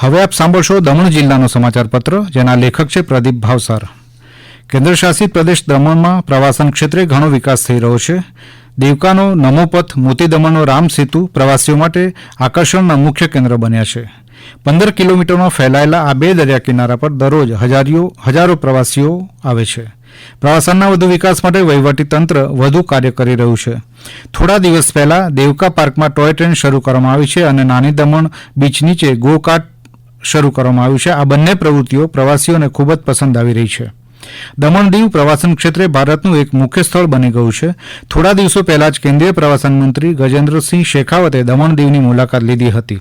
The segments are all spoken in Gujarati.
હવે આપ સાંભળશો દમણ જિલ્લાનો સમાચાર પત્ર, જેના લેખક છે પ્રદીપ ભાવસાર. કેન્દ્ર શાસિત પ્રદેશ દમણમાં પ્રવાસન ક્ષેત્રે ઘણો વિકાસ થઈ રહ્યો છે. દેવકાનો નમોપથ મોતી દમણનો રામ સેતુ પ્રવાસીઓ માટે આકર્ષણના મુખ્ય કેન્દ્ર બન્યા છે. પંદર કિલોમીટરમાં ફેલાયેલા આ બે દરિયા કિનારા પર દરરોજ હજારીઓ, હજારો પ્રવાસીઓ આવે છે. પ્રવાસનના વધુ વિકાસ માટે વહીવટી તંત્ર વધુ કાર્ય કરી રહ્યું છે. થોડા દિવસ પહેલા દેવકા પાર્કમાં ટોય ટ્રેન શરૂ કરવામાં આવી છે અને નાની દમણ બીચ નીચે ગો શરૂ કરવામાં આવ્યું છે. આ બંને પ્રવૃત્તિઓ પ્રવાસીઓને ખૂબ જ પસંદ આવી રહી છે. દમણ દીવ પ્રવાસન ક્ષેત્રે ભારતનું એક મુખ્ય સ્થળ બની ગયું છે. થોડા દિવસો પહેલા જ કેન્દ્રીય પ્રવાસન મંત્રી ગજેન્દ્રસિંહ શેખાવતે દમણ દીવની મુલાકાત લીધી હતી.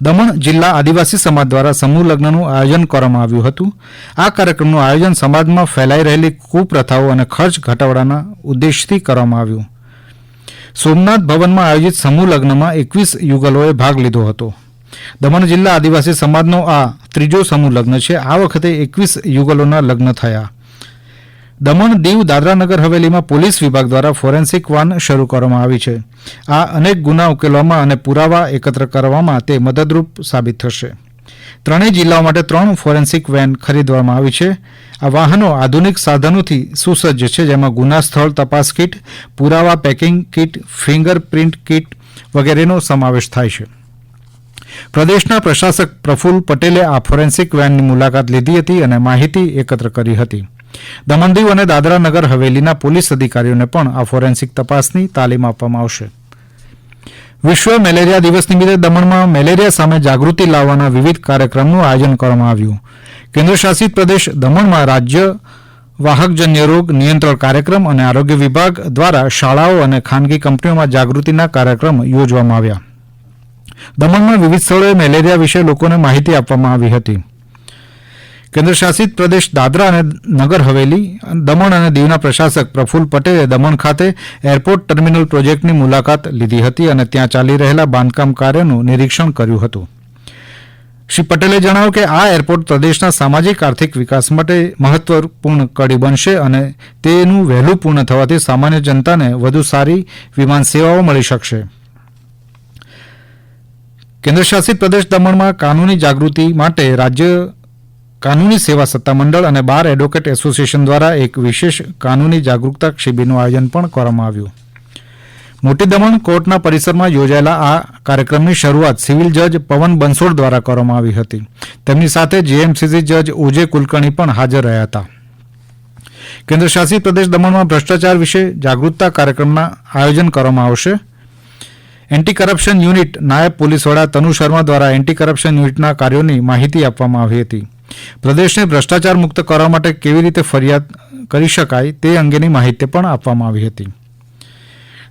દમણ જિલ્લા આદિવાસી સમાજ દ્વારા સમૂહ લગ્નનું આયોજન કરવામાં આવ્યું હતું. આ કાર્યક્રમનું આયોજન સમાજમાં ફેલાઈ રહેલી કુપ્રથાઓ અને ખર્ચ ઘટાડવાના ઉદ્દેશથી કરવામાં આવ્યું. સોમનાથ ભવનમાં આયોજિત સમૂહ લગ્નમાં એકવીસ યુગલોએ ભાગ લીધો હતો. દમણ જિલ્લા આદિવાસી સમાજનો આ ત્રીજો સમૂહ લગ્ન છે. આ વખતે એકવીસ યુગલોના લગ્ન થયા. દમણ દીવ દાદરાનગર હવેલીમાં પોલીસ વિભાગ દ્વારા ફોરેન્સિક વાન શરૂ કરવામાં આવી છે. આ અનેક ગુના ઉકેલવામાં અને પુરાવા એકત્ર કરવામાં તે મદદરૂપ સાબિત થશે. ત્રણેય જિલ્લાઓ માટે ત્રણ ફોરેન્સિક વેન ખરીદવામાં આવી છે. આ વાહનો આધુનિક સાધનોથી સુસજ્જ છે, જેમાં ગુના સ્થળ, તપાસ કીટ, પુરાવા, પેકિંગ કીટ, ફિંગરપ્રિન્ટ કીટ વગેરેનો સમાવેશ થાય છે. પ્રદેશના પ્રશાસક પ્રફુલ પટેલે આ ફોરેન્સિક વેનની મુલાકાત લીધી હતી અને માહિતી એકત્ર કરી હતી. દમણદીવ અને દાદરા નગર હવેલીના પોલીસ અધિકારીઓને પણ આ ફોરેન્સિક તપાસની તાલીમ આપવામાં આવશે. વિશ્વ મેલેરિયા દિવસ નિમિત્તે દમણમાં મેલેરિયા સામે જાગૃતિ લાવવાના વિવિધ કાર્યક્રમનું આયોજન કરવામાં આવ્યું. કેન્દ્રશાસિત પ્રદેશ દમણમાં રાજ્ય વાહકજન્ય રોગ નિયંત્રણ કાર્યક્રમ અને આરોગ્ય વિભાગ દ્વારા શાળાઓ અને ખાનગી કંપનીઓમાં જાગૃતિના કાર્યક્રમ યોજવામાં આવ્યા. દમણમાં વિવિધ સ્થળોએ મેલેરિયા વિશે લોકોને માહિતી આપવામાં આવી હતી. કેન્દ્રશાસિત પ્રદેશ દાદરા અને નગર હવેલી, દમણ અને દીવના પ્રશાસક પ્રફુલ પટેલે દમણ ખાતે એરપોર્ટ ટર્મિનલ પ્રોજેક્ટની મુલાકાત લીધી હતી અને ત્યાં ચાલી રહેલા બાંધકામ કાર્યનું નિરીક્ષણ કર્યું હતું. શ્રી પટેલે જણાવ્યું કે આ એરપોર્ટ પ્રદેશના સામાજિક, આર્થિક વિકાસ માટે મહત્વપૂર્ણ કડી બનશે અને તેનું વહેલું પૂર્ણ થવાથી સામાન્ય જનતાને વધુ સારી વિમાન સેવાઓ મળી શકશે. કેન્દ્ર શાસિત પ્રદેશ દમણમાં કાનૂની જાગૃતિ માટે રાજ્ય કાનૂની સેવા સત્તામંડળ અને બાર એડવોકેટ એસોસિએશન દ્વારા એક વિશેષ કાનૂની જાગૃતતા શિબિરનું આયોજન પણ કરવામાં આવ્યું. મોટી દમણ કોર્ટના પરિસરમાં યોજાયેલા આ કાર્યક્રમની શરૂઆત સિવિલ જજ પવન બંસોડ દ્વારા કરવામાં આવી હતી. તેમની સાથે જેએમસીસી જજ ઓજે કુલકર્ણી પણ હાજર રહ્યા હતા. કેન્દ્રશાસિત પ્રદેશ દમણમાં ભ્રષ્ટાચાર વિશે જાગૃતતા કાર્યક્રમના આયોજન કરવામાં આવશે. એન્ટી કરપ્શન યુનિટ નાયબ પોલીસ વડા તનુ શર્મા દ્વારા એન્ટી કરપ્શન યુનિટના કાર્યોની માહિતી આપવામાં આવી હતી. પ્રદેશને ભ્રષ્ટાચાર મુક્ત કરવા માટે કેવી રીતે ફરિયાદ કરી શકાય તે અંગેની માહિતી પણ આપવામાં આવી હતી.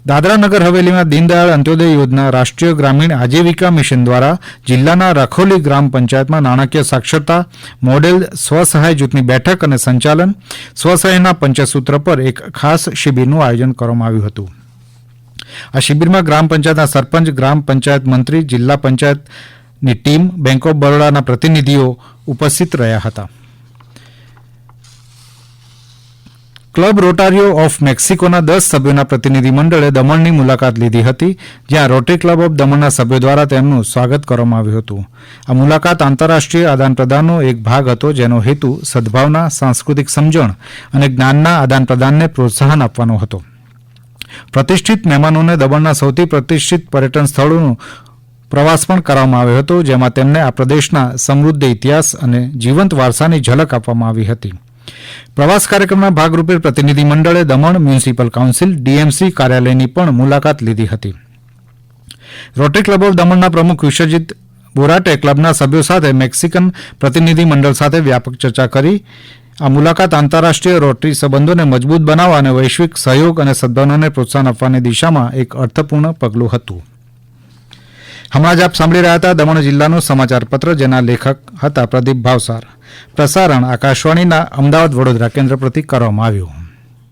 દાદરા નગર હવેલીમાં દીનદયાળ અંત્યોદય યોજના રાષ્ટ્રીય ગ્રામીણ આજીવિકા મિશન દ્વારા જિલ્લાના રખોલી ગ્રામ પંચાયતમાં નાણાકીય સાક્ષરતા મોડેલ સ્વસહાય જૂથની બેઠક અને સંચાલન સ્વસહાયના પંચસૂત્ર પર એક ખાસ શિબિરનું આયોજન કરવામાં આવ્યું હતું. આ શિબિરમાં ગ્રામ પંચાયતના સરપંચ, ગ્રામ પંચાયત મંત્રી, જિલ્લા પંચાયતની ટીમ, બેંક ઓફ બરોડાના પ્રતિનિધિઓ ઉપસ્થિત રહ્યા હતા. ક્લબ રોટારીઓ ઓફ મેક્સિકોના દસ સભ્યોના પ્રતિનિધિમંડળે દમણની મુલાકાત લીધી હતી, જ્યાં રોટરી ક્લબ ઓફ દમણના સભ્યો દ્વારા તેમનું સ્વાગત કરવામાં આવ્યું હતું. આ મુલાકાત આંતરરાષ્ટ્રીય આદાનપ્રદાનનો એક ભાગ હતો, જેનો હેતુ સદભાવના, સાંસ્કૃતિક સમજણ અને જ્ઞાનના આદાનપ્રદાનને પ્રોત્સાહન આપવાનો હતો. પ્રતિષ્ઠિત મહેમાનોને દમણના સૌથી પ્રતિષ્ઠિત પર્યટન સ્થળોનો પ્રવાસ પણ કરવામાં આવ્યો હતો, જેમાં તેમને આ પ્રદેશના સમૃદ્ધ ઇતિહાસ અને જીવંત વારસાની ઝલક આપવામાં આવી હતી. પ્રવાસ કાર્યક્રમના ભાગરૂપે પ્રતિનિધિ મંડળે દમણ મ્યુનિસિપલ કાઉન્સિલ ડીએમસી કાર્યાલયની પણ મુલાકાત લીધી હતી. રોટરી ક્લબ ઓફ દમણના પ્રમુખ વિશ્વજીત બોરાટે ક્લબના સભ્યો સાથે મેક્સિકન પ્રતિનિધિ મંડળ સાથે વ્યાપક ચર્ચા કરી. આ મુલાકાત આંતરરાષ્ટ્રીય રોટરી સંબંધોને મજબૂત બનાવવા અને વૈશ્વિક સહયોગ અને સદભાવનાને પ્રોત્સાહન આપવાની દિશામાં એક અર્થપૂર્ણ પગલું હતું. હમણાં જ આપ સાંભળી રહ્યા હતા દમણ જિલ્લાનું સમાચાર પત્ર, જેના લેખક હતા પ્રદીપ ભાવસાર. પ્રસારણ આકાશવાણીના અમદાવાદ વડોદરા કેન્દ્ર પરથી કરવામાં આવ્યું.